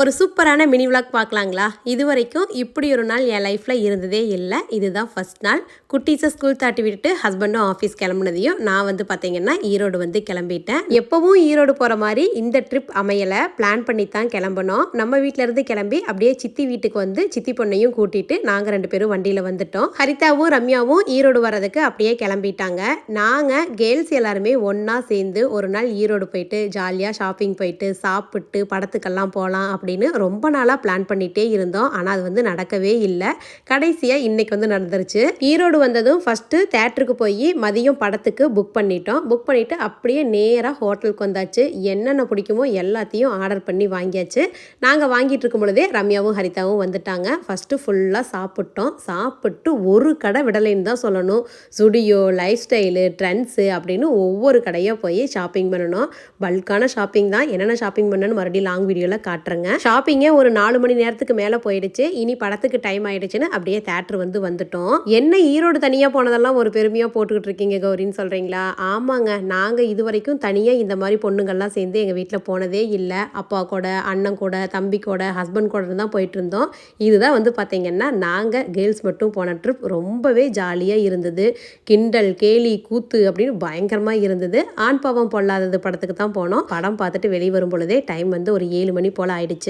ஒரு சூப்பரான mini vlog பார்க்கலாங்களா? இது வரைக்கும் இப்படி ஒரு நாள் என் லைஃப்பில் இருந்ததே இல்லை. இதுதான் ஃபர்ஸ்ட் நாள். குட்டீஸை ஸ்கூல் தாட்டி விட்டுட்டு ஹஸ்பண்டும் ஆஃபீஸ் கிளம்புனதையும் நான் வந்து பார்த்தீங்கன்னா ஈரோடு வந்து கிளம்பிட்டேன். எப்போவும் ஈரோடு போகிற மாதிரி இந்த ட்ரிப் அமையலை. பிளான் பண்ணி தான் கிளம்பணும். நம்ம வீட்டிலேருந்து கிளம்பி அப்படியே சித்தி வீட்டுக்கு வந்து சித்தி பொண்ணையும் கூட்டிகிட்டு நாங்கள் ரெண்டு பேரும் வண்டியில் வந்துட்டோம். ஹரிதாவும் ரம்யாவும் ஈரோடு வர்றதுக்கு அப்படியே கிளம்பிட்டாங்க. நாங்கள் கேர்ள்ஸ் எல்லாருமே ஒன்றா சேர்ந்து ஒரு நாள் ஈரோடு போயிட்டு ஜாலியாக ஷாப்பிங் போயிட்டு சாப்பிட்டு படத்துக்கெல்லாம் போகலாம் அப்படின்னு ரொம்ப நாளாக பிளான் பண்ணிகிட்டே இருந்தோம். ஆனால் அது வந்து நடக்கவே இல்லை. கடைசியாக இன்றைக்கி வந்து நடந்துருச்சு. ஈரோடு வந்ததும் ஃபஸ்ட்டு தேட்டருக்கு போய் மதியம் படத்துக்கு புக் பண்ணிட்டோம். புக் பண்ணிவிட்டு அப்படியே நேராக ஹோட்டலுக்கு வந்தாச்சு. என்னென்ன பிடிக்குமோ எல்லாத்தையும் ஆர்டர் பண்ணி வாங்கியாச்சு. நாங்கள் வாங்கிட்டு இருக்கும் பொழுதே ரம்யாவும் ஹரிதாவும் வந்துட்டாங்க. ஃபஸ்ட்டு ஃபுல்லாக சாப்பிட்டோம். சாப்பிட்டு ஒரு கடை விடலைன்னு தான் சொல்லணும். சுடியோ லைஃப் ஸ்டைலு ட்ரெண்ட்ஸு அப்படின்னு ஒவ்வொரு கடையாக போய் ஷாப்பிங் பண்ணணும். பல்கான ஷாப்பிங் தான். என்னென்ன ஷாப்பிங் பண்ணணும்னு மறுபடியும் லாங் வீடியோவில் காட்டுறேங்க. ஷாப்பிங்கே ஒரு நாலு மணி நேரத்துக்கு மேலே போயிடுச்சு. இனி படத்துக்கு டைம் ஆயிடுச்சுன்னு அப்படியே தேட்டர் வந்து வந்துட்டோம். என்ன ஈரோடு தனியாக போனதெல்லாம் ஒரு பெருமையாக போட்டுக்கிட்டு இருக்கீங்க கௌரின்னு சொல்கிறீங்களா ஆமாங்க. நாங்கள் இது வரைக்கும் தனியாக இந்த மாதிரி பொண்ணுங்கள்லாம் சேர்ந்து எங்கள் வீட்டில் போனதே இல்லை. அப்பா கூட அண்ணன் கூட தம்பி கூட ஹஸ்பண்ட் கூட தான் போயிட்டு இருந்தோம். இதுதான் வந்து பார்த்தீங்கன்னா நாங்கள் கேர்ள்ஸ் மட்டும் போன ட்ரிப் ரொம்பவே ஜாலியாக இருந்தது. கிண்டல் கேலி கூத்து அப்படின்னு பயங்கரமாக இருந்தது. ஆண் பாவம் பொல்லாதது படத்துக்கு தான் போனோம். படம் பார்த்துட்டு வெளியே வரும் பொழுதே டைம் வந்து ஒரு ஏழு மணி போல் ஆயிடுச்சு.